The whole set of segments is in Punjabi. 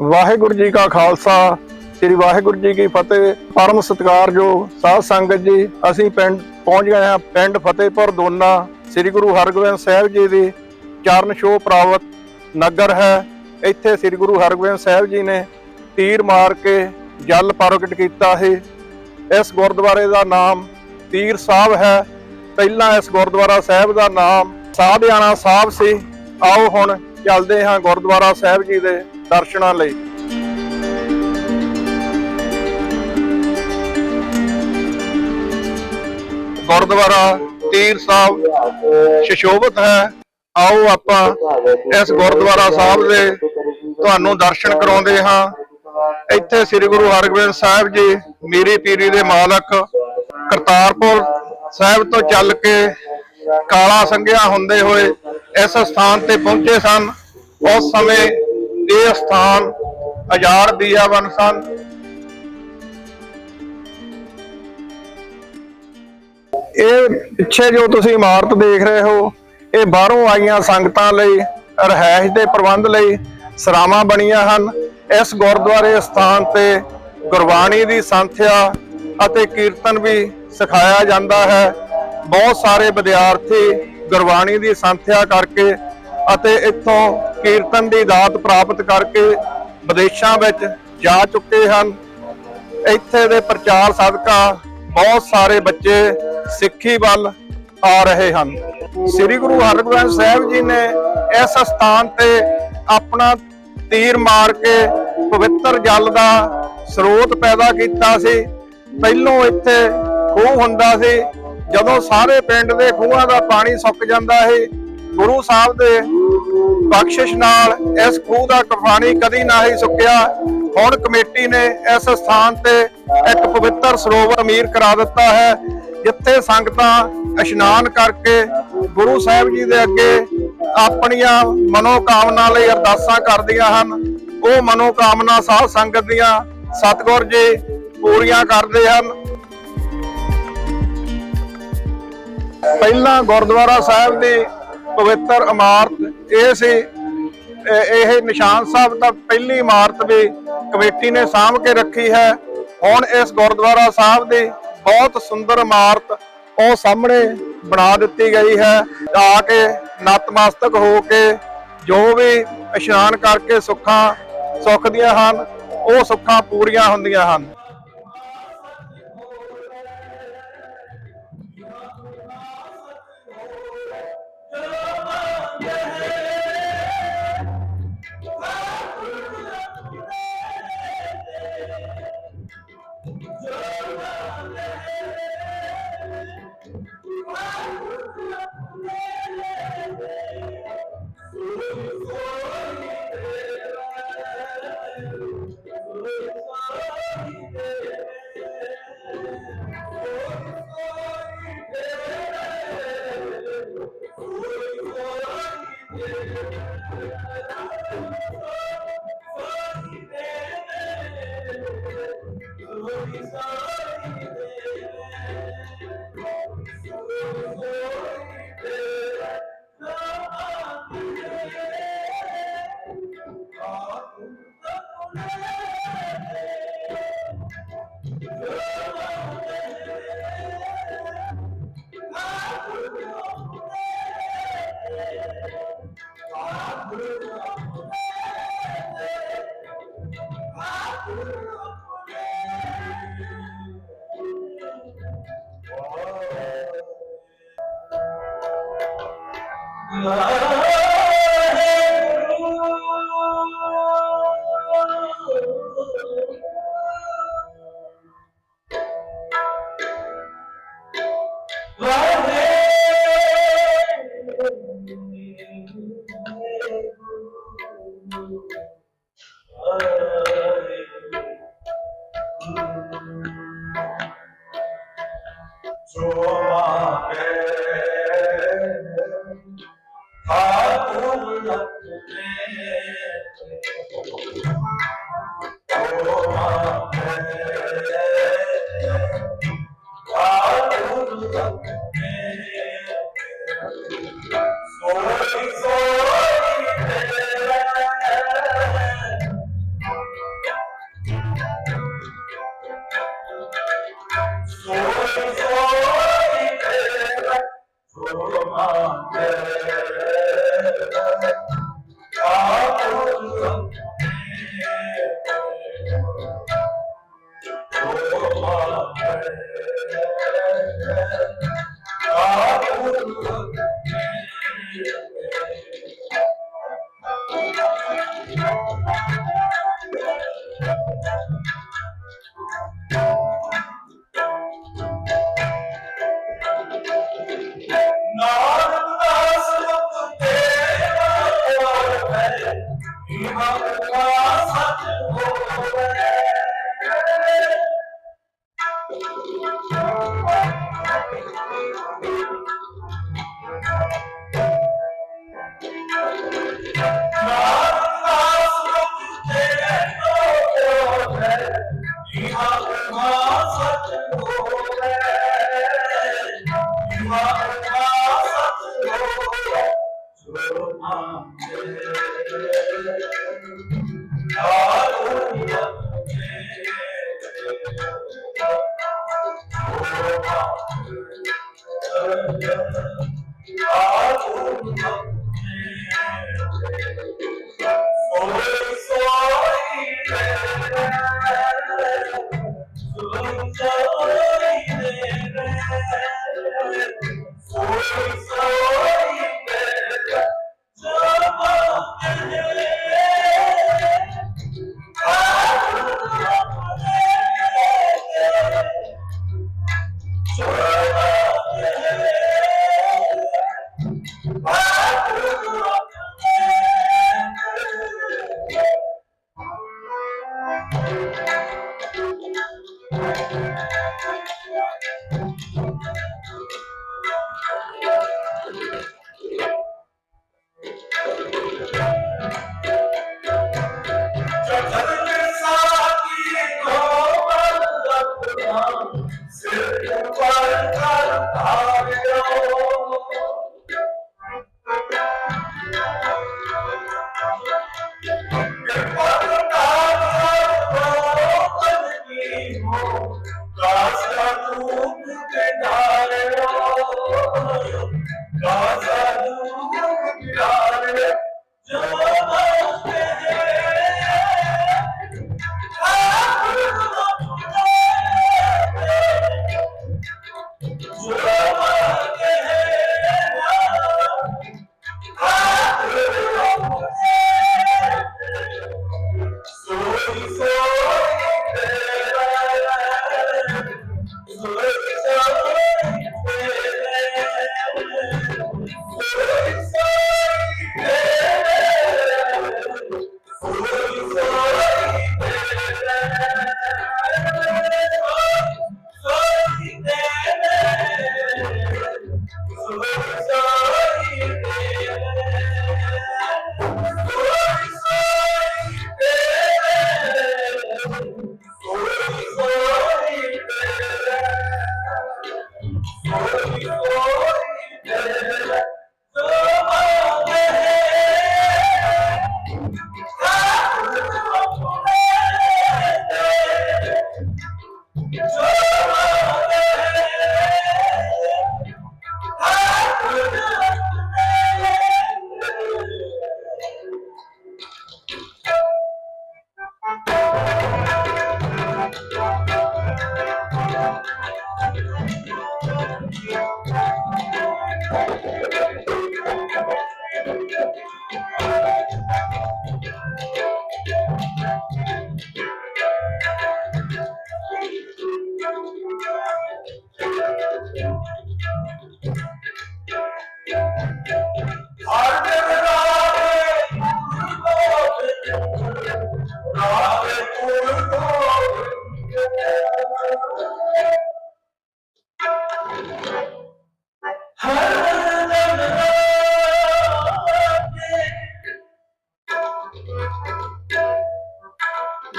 ਵਾਹਿਗੁਰੂ ਜੀ ਕਾ ਖਾਲਸਾ, ਸ੍ਰੀ ਵਾਹਿਗੁਰੂ ਜੀ ਕੀ ਫਤਿਹ, ਪਰਮ ਸਤਿਕਾਰਯੋਗ ਸਾਧ ਸੰਗਤ ਜੀ। ਅਸੀਂ ਪਿੰਡ ਪਹੁੰਚ ਗਏ ਹਾਂ ਪਿੰਡ ਫਤਿਹਪੁਰ ਦੋਨਾ, ਸ੍ਰੀ ਗੁਰੂ ਹਰਗੋਬਿੰਦ ਸਾਹਿਬ ਜੀ ਦੀ ਚਰਨ ਛੋਹ ਪ੍ਰਾਪਤ ਨਗਰ ਹੈ। ਇੱਥੇ ਸ੍ਰੀ ਗੁਰੂ ਹਰਗੋਬਿੰਦ ਸਾਹਿਬ ਜੀ ਨੇ ਤੀਰ ਮਾਰ ਕੇ ਜਲ ਪ੍ਰਗਟ ਕੀਤਾ ਹੈ ਇਸ ਗੁਰਦੁਆਰੇ ਦਾ ਨਾਮ ਤੀਰ ਸਾਹਿਬ ਹੈ। ਪਹਿਲਾਂ ਇਸ ਗੁਰਦੁਆਰਾ ਸਾਹਿਬ ਦਾ ਨਾਮ ਸਾਧਿਆਣਾ ਸਾਹਿਬ ਸੀ। ਆਓ ਹੁਣ ਚੱਲਦੇ ਹਾਂ ਗੁਰਦੁਆਰਾ ਸਾਹਿਬ ਜੀ ਦੇ ਦਰਸ਼ਨਾਂ ਲਈ। ਗੁਰਦੁਆਰਾ ਤੀਰ ਸਾਹਿਬ ਸ਼ਿਸ਼ੋਭਤ ਹੈ। ਆਓ ਆਪਾਂ ਇਸ ਗੁਰਦੁਆਰਾ ਸਾਹਿਬ ਦੇ ਤੁਹਾਨੂੰ ਦਰਸ਼ਨ ਕਰਾਉਂਦੇ ਹਾਂ। ਇੱਥੇ ਸ੍ਰੀ ਗੁਰੂ ਹਰਗੋਬਿੰਦ ਸਾਹਿਬ ਜੀ, ਮੀਰੀ ਪੀਰੀ ਦੇ ਮਾਲਕ ਕਰਤਾਰਪੁਰ ਸਾਹਿਬ ਤੋਂ ਚੱਲ ਕੇ ਕਾਲਾ ਸੰਘਿਆ ਹੁੰਦੇ ਹੋਏ ਇਸ ਸਥਾਨ ਤੇ ਪਹੁੰਚੇ ਸਨ। ਉਸ ਸਮੇਂ ਇਹ ਸਥਾਨ ਆਜ਼ਾਦ ਬੀਆਵਨ ਸਨ। ਇਹ ਪਿੱਛੇ ਜੋ ਤੁਸੀਂ ਇਮਾਰਤ ਦੇਖ ਰਹੇ ਹੋ, ਇਹ ਬਾਹਰੋਂ ਆਈਆਂ ਸੰਗਤਾਂ ਲਈ ਰਹਿائش ਦੇ ਪ੍ਰਬੰਧ ਲਈ ਸਰਾਵਾਂ ਬਣੀਆਂ ਹਨ। ਇਸ ਗੁਰਦੁਆਰੇ ਸਥਾਨ ਤੇ ਗੁਰਬਾਣੀ ਦੀ ਸੰਥਿਆ ਅਤੇ ਕੀਰਤਨ ਵੀ ਸਿਖਾਇਆ ਜਾਂਦਾ ਹੈ। ਬਹੁਤ ਸਾਰੇ ਵਿਦਿਆਰਥੀ ਗੁਰਬਾਣੀ ਦੀ ਸੰਥਿਆ ਕਰਕੇ ਅਤੇ ਇੱਥੋਂ ਕੀਰਤਨ ਦੀ ਦਾਤ ਪ੍ਰਾਪਤ ਕਰਕੇ ਵਿਦੇਸ਼ਾਂ ਵਿੱਚ ਜਾ ਚੁੱਕੇ ਹਨ। ਇੱਥੇ ਦੇ ਪ੍ਰਚਾਰ ਸਦਕਾ ਬਹੁਤ ਸਾਰੇ ਬੱਚੇ ਸਿੱਖੀ ਵੱਲ ਆ ਰਹੇ ਹਨ। ਸ੍ਰੀ ਗੁਰੂ ਹਰਗੋਬਿੰਦ ਸਾਹਿਬ ਜੀ ਨੇ ਇਸ ਸਥਾਨ ਤੇ ਆਪਣਾ ਤੀਰ ਮਾਰ ਕੇ ਪਵਿੱਤਰ ਜਲ ਦਾ ਸਰੋਤ ਪੈਦਾ ਕੀਤਾ ਸੀ। ਪਹਿਲੋਂ ਇੱਥੇ ਖੂਹ ਹੁੰਦਾ ਸੀ। ਜਦੋਂ ਸਾਰੇ ਪਿੰਡ ਦੇ ਖੂਹਾਂ ਦਾ ਪਾਣੀ ਸੁੱਕ ਜਾਂਦਾ ਹੈ ਗੁਰੂ ਸਾਹਿਬ ਦੇ ਬਖਸ਼ਿਸ਼ ਨਾਲ ਇਸ ਖੂਹ ਦਾ ਪਾਣੀ ਕਦੀ ਨਾ ਹੀ ਸੁੱਕਿਆ। ਹੁਣ ਕਮੇਟੀ ਨੇ ਇਸ ਸਥਾਨ ਤੇ ਇੱਕ ਪਵਿੱਤਰ ਸਰੋਵਰ ਅਮੀਰ ਕਰਾ ਦਿੱਤਾ ਹੈ, ਜਿੱਥੇ ਸੰਗਤਾਂ ਇਸ਼ਨਾਨ ਕਰਕੇ ਗੁਰੂ ਸਾਹਿਬ ਜੀ ਦੇ ਅੱਗੇ ਆਪਣੀਆਂ ਮਨੋਕਾਮਨਾ ਲਈ ਅਰਦਾਸਾਂ ਕਰਦੀਆਂ ਹਨ। ਉਹ ਮਨੋਕਾਮਨਾ ਸਾਧ ਸੰਗਤ ਦੀਆਂ ਸਤਿਗੁਰ ਜੀ ਪੂਰੀਆਂ ਕਰਦੇ ਹਨ। ਪਹਿਲਾਂ ਗੁਰਦੁਆਰਾ ਸਾਹਿਬ ਦੀ ਪਵਿੱਤਰ ਇਮਾਰਤ ਇਹ ਸੀ, ਇਹ ਨਿਸ਼ਾਨ ਸਾਹਿਬ ਦਾ ਪਹਿਲੀ ਇਮਾਰਤ ਵੀ ਕਮੇਟੀ ਨੇ ਸਾਂਭ ਕੇ ਰੱਖੀ ਹੈ। ਹੁਣ ਇਸ ਗੁਰਦੁਆਰਾ ਸਾਹਿਬ ਦੀ ਬਹੁਤ ਸੁੰਦਰ ਇਮਾਰਤ ਉਹ ਸਾਹਮਣੇ ਬਣਾ ਦਿੱਤੀ ਗਈ ਹੈ। ਆ ਕੇ ਨਤਮਸਤਕ ਹੋ ਕੇ ਜੋ ਵੀ ਇਸ਼ਨਾਨ ਕਰਕੇ ਸੁੱਖਾਂ ਸੁੱਖ ਦੀਆਂ ਹਨ, ਉਹ ਸੁੱਖਾਂ ਪੂਰੀਆਂ ਹੁੰਦੀਆਂ ਹਨ। Oh, my God.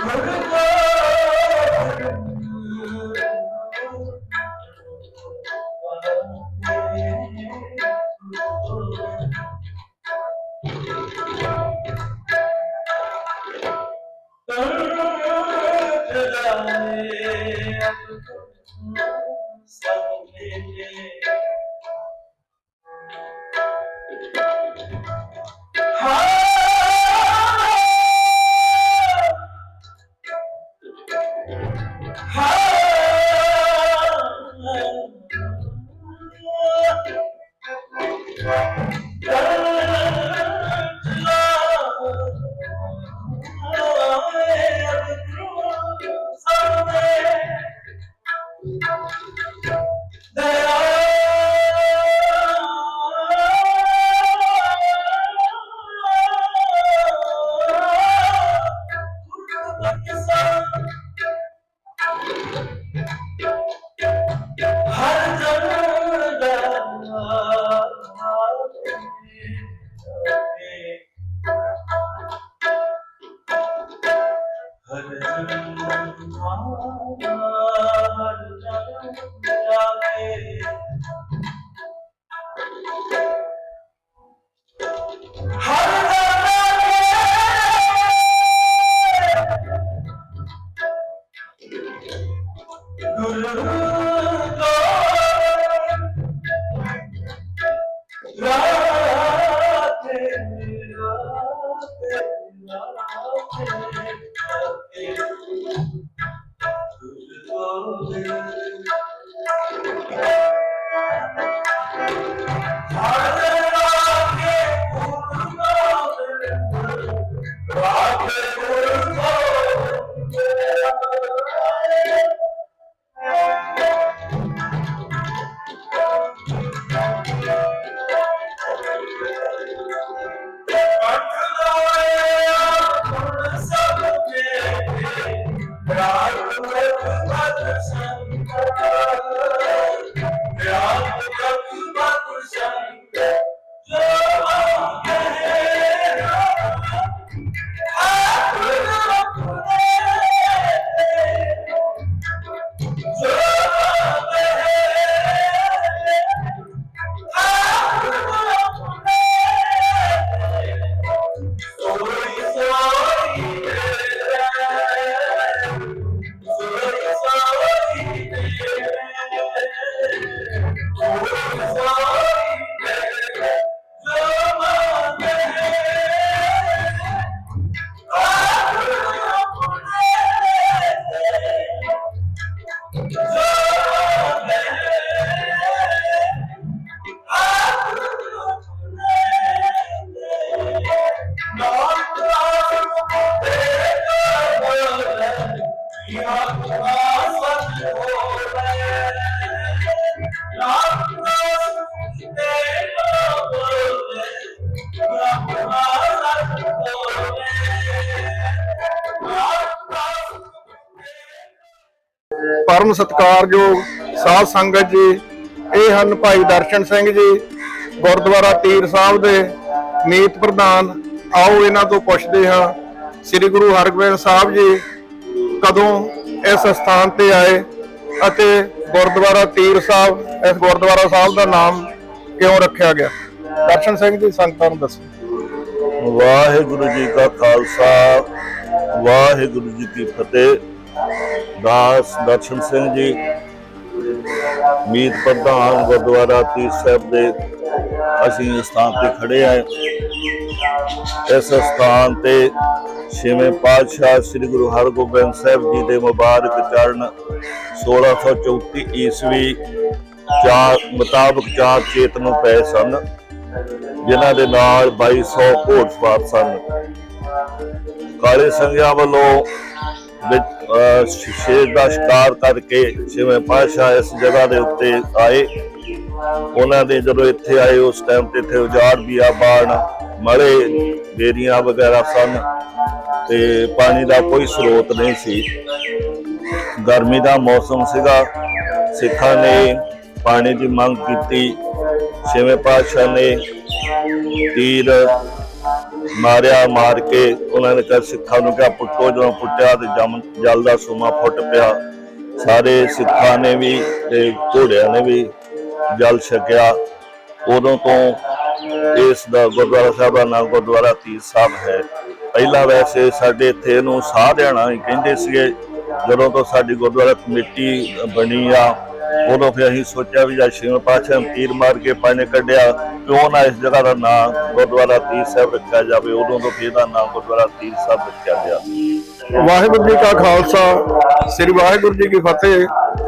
Okay. ਪਰਮ ਸਤਿਕਾਰਯੋਗ ਸਾਧ ਸੰਗਤ ਜੀ, ਇਹ ਹਨ ਭਾਈ ਦਰਸ਼ਨ ਸਿੰਘ ਜੀ, ਗੁਰਦੁਆਰਾ ਤੀਰ ਸਾਹਿਬ ਦੇ ਮੀਤ ਪ੍ਰਧਾਨ। ਆਓ ਇਹਨਾਂ ਤੋਂ ਪੁੱਛਦੇ ਹਾਂ, ਸ੍ਰੀ ਗੁਰੂ ਹਰਗੋਬਿੰਦ ਸਾਹਿਬ ਜੀ ਕਦੋਂ ਇਸ ਸਥਾਨ ਤੇ ਆਏ ਅਤੇ ਗੁਰਦੁਆਰਾ ਤੀਰ ਸਾਹਿਬ, ਇਸ ਗੁਰਦੁਆਰਾ ਸਾਹਿਬ ਦਾ ਨਾਮ ਕਿਉਂ ਰੱਖਿਆ ਗਿਆ? ਦਰਸ਼ਨ ਸਿੰਘ ਜੀ, ਸੰਗਤਾਂ ਨੂੰ ਦੱਸੋ। ਵਾਹਿਗੁਰੂ ਜੀ ਕਾ ਖਾਲਸਾ, ਵਾਹਿਗੁਰੂ ਜੀ ਕੀ ਫਤਿਹ। ਦਾਸ ਦਰਸ਼ਨ ਸਿੰਘ ਜੀ, ਮੀਤ ਪ੍ਰਧਾਨ ਗੁਰਦੁਆਰਾ ਤੀਰ ਸਾਹਿਬ ਦੇ ਅਸੀਂ ਸਥਾਨ ਤੇ ਖੜੇ ਆਂ ਇਸ ਸਥਾਨ ਤੇ ਛੇਵੇਂ ਪਾਤਸ਼ਾਹ ਸ੍ਰੀ ਗੁਰੂ ਹਰਗੋਬਿੰਦ ਸਾਹਿਬ ਜੀ ਦੇ ਮੁਬਾਰਕ ਚਰਨ 1634 ਈਸਵੀ ਚਾਰ ਮੁਤਾਬਕ ਚਾਰ ਚੇਤ ਨੂੰ ਪਏ ਸਨ, ਜਿਨ੍ਹਾਂ ਦੇ ਨਾਲ 2200 ਘੋੜਸਵਾਰ ਸਨ। ਕਾਲੇ ਸੰਗਿਆ ਵੱਲੋਂ ਸ਼ੇਰ ਦਾ ਸ਼ਿਕਾਰ ਕਰਕੇ ਛੇਵੇਂ ਪਾਤਸ਼ਾਹ ਇਸ ਜਗ੍ਹਾ ਦੇ ਉੱਤੇ ਆਏ, ਉਹਨਾਂ ਦੇ ਜਦੋਂ ਇੱਥੇ ਆਏ, ਉਸ ਟਾਈਮ ਤੇ ਇੱਥੇ ਉਜਾੜ ਵੀ ਆ, ਬਾਣ ਮਲੇ, ਬੇਰੀਆਂ ਵਗੈਰਾ ਸਨ ਤੇ ਪਾਣੀ ਦਾ ਕੋਈ ਸਰੋਤ ਨਹੀਂ ਸੀ। ਗਰਮੀ ਦਾ ਮੌਸਮ ਸੀਗਾ, ਸਿੱਖਾਂ ਨੇ ਪਾਣੀ ਦੀ ਮੰਗ ਕੀਤੀ ਛੇਵੇਂ ਪਾਤਸ਼ਾਹ ਨੇ ਤੀਰ ਮਾਰਿਆ, ਮਾਰ ਕੇ ਉਹਨਾਂ ਨੇ ਕਿਹਾ, ਸਿੱਖਾਂ ਨੂੰ ਕਿਹਾ, ਪੁੱਟੋ, ਜਦੋਂ ਪੁੱਟਿਆ ਤੇ ਜਮ, ਜਲ ਦਾ ਸੋਮਾ ਫੁੱਟ ਪਿਆ। ਸਾਰੇ ਸਿੱਖਾਂ ਨੇ ਵੀ ਤੇ ਘੋੜਿਆਂ ਨੇ ਵੀ ਜਲ ਛਕਿਆ। ਉਦੋਂ ਤੋਂ ਇਸ ਦਾ ਗੁਰਦੁਆਰਾ ਸਾਹਿਬ ਦਾ ਨਾਮ ਗੁਰਦੁਆਰਾ ਤੀਰ ਸਾਹਿਬ ਹੈ। ਪਹਿਲਾਂ ਵੈਸੇ ਸਾਡੇ ਇੱਥੇ ਇਹਨੂੰ ਸਾਹ ਦੇਣਾ ਹੀ ਕਹਿੰਦੇ ਸੀਗੇ। ਜਦੋਂ ਤੋਂ ਸਾਡੀ ਗੁਰਦੁਆਰਾ ਕਮੇਟੀ ਬਣੀ ਆ ਉਦੋਂ ਫਿਰ ਅਸੀਂ ਸੋਚਿਆ ਵੀ ਜਦ ਛੇਵੇਂ ਪਾਤਸ਼ਾਹ ਨੂੰ ਤੀਰ ਮਾਰ ਕੇ ਪਾਣੀ ਕੱਢਿਆ, ਕਿਉਂ ਨਾ ਇਸ ਜਗ੍ਹਾ ਦਾ ਨਾਮ ਗੁਰਦੁਆਰਾ ਤੀਰ ਸਾਹਿਬ ਰੱਖਿਆ ਜਾਵੇ, ਉਦੋਂ ਤੋਂ ਇਹਦਾ ਨਾਮ ਗੁਰਦੁਆਰਾ ਤੀਰ ਸਾਹਿਬ ਰੱਖਿਆ ਗਿਆ। ਵਾਹਿਗੁਰੂ ਜੀ ਕਾ ਖਾਲਸਾ, ਸ੍ਰੀ ਵਾਹਿਗੁਰੂ ਜੀ ਕੀ ਫਤਿਹ।